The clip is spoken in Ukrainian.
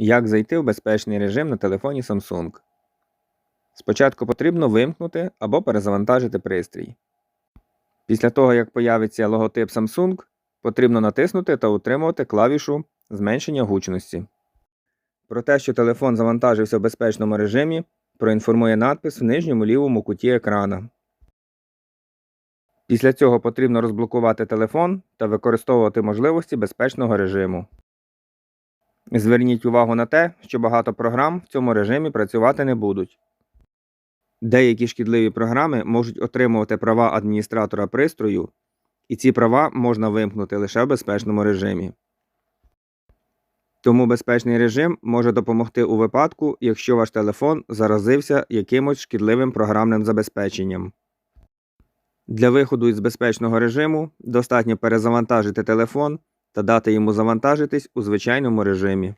Як зайти в безпечний режим на телефоні Samsung? Спочатку потрібно вимкнути або перезавантажити пристрій. Після того, як появиться логотип Samsung, потрібно натиснути та утримувати клавішу зменшення гучності. Про те, що телефон завантажився в безпечному режимі, проінформує надпис в нижньому лівому куті екрана. Після цього потрібно розблокувати телефон та використовувати можливості безпечного режиму. Зверніть увагу на те, що багато програм в цьому режимі працювати не будуть. Деякі шкідливі програми можуть отримувати права адміністратора пристрою, і ці права можна вимкнути лише в безпечному режимі. Тому безпечний режим може допомогти у випадку, якщо ваш телефон заразився якимось шкідливим програмним забезпеченням. Для виходу із безпечного режиму достатньо перезавантажити телефон та дати йому завантажитись у звичайному режимі.